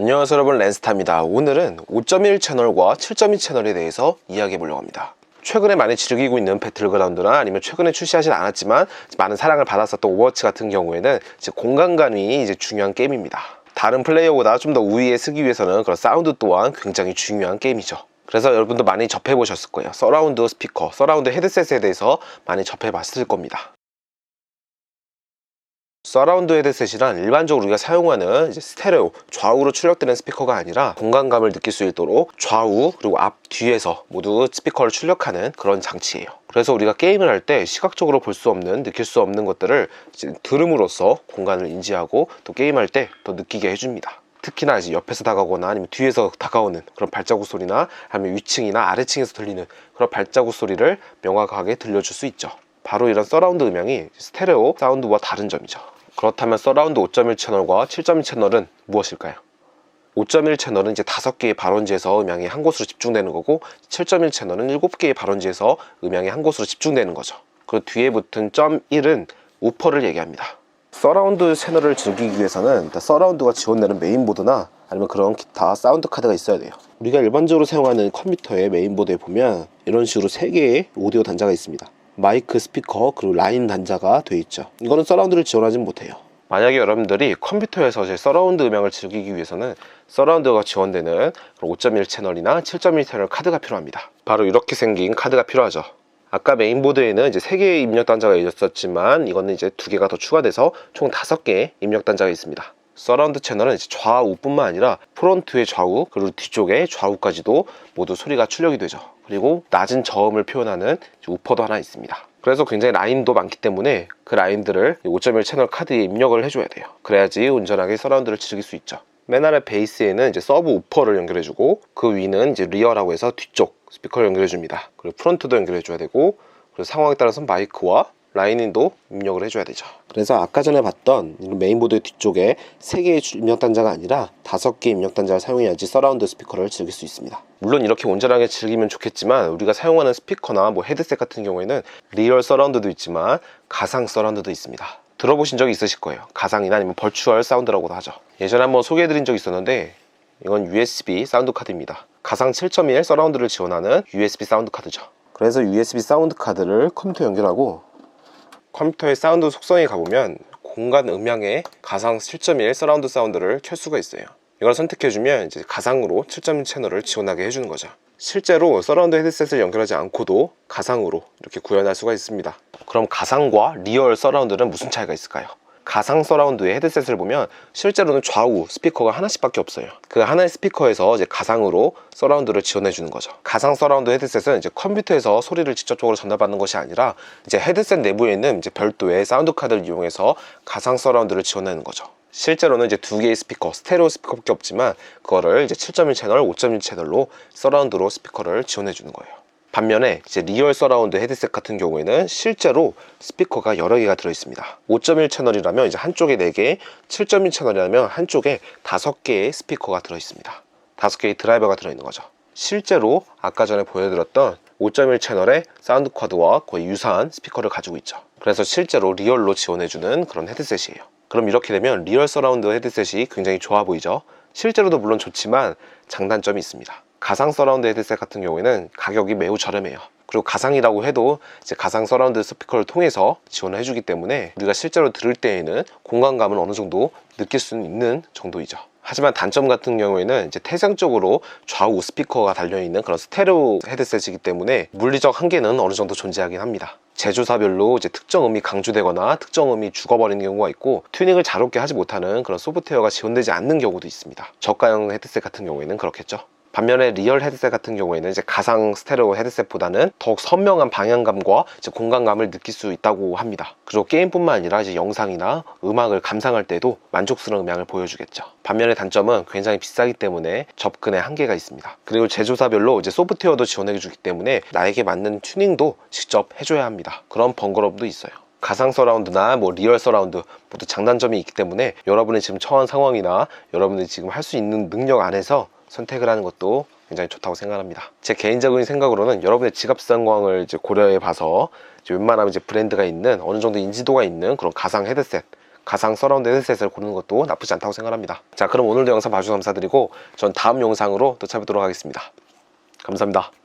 안녕하세요 여러분. 랜스타입니다. 오늘은 5.1 채널과 7.2 채널에 대해서 이야기해 보려고 합니다. 최근에 많이 즐기고 있는 배틀그라운드나 아니면 최근에 출시하진 않았지만 많은 사랑을 받았었던 오버워치 같은 경우에는 이제 공간감이 이제 중요한 게임입니다. 다른 플레이어보다 좀 더 우위에 서기 위해서는 그런 사운드 또한 굉장히 중요한 게임이죠. 그래서 여러분도 많이 접해 보셨을 거예요. 서라운드 스피커, 서라운드 헤드셋에 대해서 많이 접해 봤을 겁니다 서라운드 헤드셋이란 일반적으로 우리가 사용하는 스테레오 좌우로 출력되는 스피커가 아니라 공간감을 느낄 수 있도록 좌우 그리고 앞 뒤에서 모두 스피커를 출력하는 그런 장치예요. 그래서 우리가 게임을 할 때 시각적으로 볼 수 없는 느낄 수 없는 것들을 들음으로써 공간을 인지하고 또 게임할 때 더 느끼게 해줍니다. 특히나 이제 옆에서 다가오거나 아니면 뒤에서 다가오는 그런 발자국 소리나 아니면 위층이나 아래층에서 들리는 그런 발자국 소리를 명확하게 들려줄 수 있죠. 바로 이런 서라운드 음향이 스테레오 사운드와 다른 점이죠 그렇다면 서라운드 5.1 채널과 7.2 채널은 무엇일까요? 5.1 채널은 이제 5개의 발원지에서 음향이 한 곳으로 집중되는 거고 7.1 채널은 7개의 발원지에서 음향이 한 곳으로 집중되는 거죠. 그리고 뒤에 붙은 점 1은 우퍼를 얘기합니다. 서라운드 채널을 즐기기 위해서는 서라운드가 지원되는 메인보드나 아니면 그런 기타 사운드 카드가 있어야 돼요. 우리가 일반적으로 사용하는 컴퓨터의 메인보드에 보면 이런 식으로 3개의 오디오 단자가 있습니다. 마이크, 스피커, 그리고 라인 단자가 돼 있죠. 이거는 서라운드를 지원하진 못해요. 만약에 여러분들이 컴퓨터에서 이제 서라운드 음향을 즐기기 위해서는 서라운드가 지원되는 5.1 채널이나 7.1 채널 카드가 필요합니다. 바로 이렇게 생긴 카드가 필요하죠. 아까 메인보드에는 이제 3개의 입력 단자가 있었지만 이거는 이제 2개가 더 추가돼서 총 5개의 입력 단자가 있습니다. 서라운드 채널은 좌우뿐만 아니라 프론트의 좌우 그리고 뒤쪽의 좌우까지도 모두 소리가 출력이 되죠. 그리고 낮은 저음을 표현하는 우퍼도 하나 있습니다. 그래서 굉장히 라인도 많기 때문에 그 라인들을 5.1 채널 카드에 입력을 해줘야 돼요. 그래야지 온전하게 서라운드를 즐길 수 있죠. 맨 아래 베이스에는 이제 서브 우퍼를 연결해주고 그 위는 이제 리어라고 해서 뒤쪽 스피커를 연결해줍니다. 그리고 프론트도 연결해줘야 되고 그리고 상황에 따라서 마이크와 라이닝도 입력을 해줘야 되죠. 그래서 아까 전에 봤던 메인보드 뒤쪽에 3개의 입력 단자가 아니라 5개의 입력 단자를 사용해야지 서라운드 스피커를 즐길 수 있습니다. 물론 이렇게 온전하게 즐기면 좋겠지만 우리가 사용하는 스피커나 뭐 헤드셋 같은 경우에는 리얼 서라운드도 있지만 가상 서라운드도 있습니다. 들어보신 적이 있으실 거예요. 가상이나 아니면 벌추얼 사운드라고도 하죠. 예전에 한번 소개해드린 적이 있었는데 이건 USB 사운드 카드입니다. 가상 7.1 서라운드를 지원하는 USB 사운드 카드죠. 그래서 USB 사운드 카드를 컴퓨터 연결하고 컴퓨터의 사운드 속성에 가보면 공간 음향에 가상 7.1 서라운드 사운드를 켤 수가 있어요. 이걸 선택해주면 이제 가상으로 7.1 채널을 지원하게 해주는 거죠. 실제로 서라운드 헤드셋을 연결하지 않고도 가상으로 이렇게 구현할 수가 있습니다. 그럼 가상과 리얼 서라운드는 무슨 차이가 있을까요? 가상 서라운드의 헤드셋을 보면 실제로는 좌우 스피커가 하나씩밖에 없어요. 그 하나의 스피커에서 이제 가상으로 서라운드를 지원해 주는 거죠. 가상 서라운드 헤드셋은 이제 컴퓨터에서 소리를 직접적으로 전달받는 것이 아니라 이제 헤드셋 내부에 있는 이제 별도의 사운드 카드를 이용해서 가상 서라운드를 지원하는 거죠. 실제로는 이제 두 개의 스피커, 스테레오 스피커밖에 없지만 그거를 이제 7.1 채널, 5.1 채널로 서라운드로 스피커를 지원해 주는 거예요. 반면에 이제 리얼 서라운드 헤드셋 같은 경우에는 실제로 스피커가 여러 개가 들어 있습니다. 5.1 채널이라면 이제 한쪽에 4개, 7.1 채널이라면 한쪽에 5개의 스피커가 들어 있습니다. 5개의 드라이버가 들어 있는 거죠. 실제로 아까 전에 보여드렸던 5.1 채널의 사운드 쿼드와 거의 유사한 스피커를 가지고 있죠. 그래서 실제로 리얼로 지원해주는 그런 헤드셋이에요. 그럼 이렇게 되면 리얼 서라운드 헤드셋이 굉장히 좋아 보이죠. 실제로도 물론 좋지만 장단점이 있습니다. 가상 서라운드 헤드셋 같은 경우에는 가격이 매우 저렴해요. 그리고 가상이라고 해도 이제 가상 서라운드 스피커를 통해서 지원을 해주기 때문에 우리가 실제로 들을 때에는 공간감을 어느 정도 느낄 수는 있는 정도이죠. 하지만 단점 같은 경우에는 이제 태생적으로 좌우 스피커가 달려있는 그런 스테레오 헤드셋이기 때문에 물리적 한계는 어느 정도 존재하긴 합니다. 제조사별로 이제 특정 음이 강조되거나 특정 음이 죽어버리는 경우가 있고 튜닝을 자롭게 하지 못하는 그런 소프트웨어가 지원되지 않는 경우도 있습니다. 저가형 헤드셋 같은 경우에는 그렇겠죠. 반면에 리얼 헤드셋 같은 경우에는 이제 가상 스테레오 헤드셋보다는 더욱 선명한 방향감과 공간감을 느낄 수 있다고 합니다. 그리고 게임뿐만 아니라 이제 영상이나 음악을 감상할 때도 만족스러운 음향을 보여주겠죠. 반면에 단점은 굉장히 비싸기 때문에 접근에 한계가 있습니다. 그리고 제조사별로 이제 소프트웨어도 지원해주기 때문에 나에게 맞는 튜닝도 직접 해줘야 합니다. 그런 번거로움도 있어요. 가상 서라운드나 뭐 리얼 서라운드 모두 장단점이 있기 때문에 여러분이 지금 처한 상황이나 여러분이 지금 할 수 있는 능력 안에서 선택을 하는 것도 굉장히 좋다고 생각합니다. 제 개인적인 생각으로는 여러분의 지갑 상황을 이제 고려해 봐서 이제 웬만하면 이제 브랜드가 있는 어느 정도 인지도가 있는 그런 가상 헤드셋 가상 서라운드 헤드셋을 고르는 것도 나쁘지 않다고 생각합니다. 자, 그럼 오늘도 영상 봐주셔서 감사드리고 전 다음 영상으로 또 찾아뵙도록 하겠습니다. 감사합니다.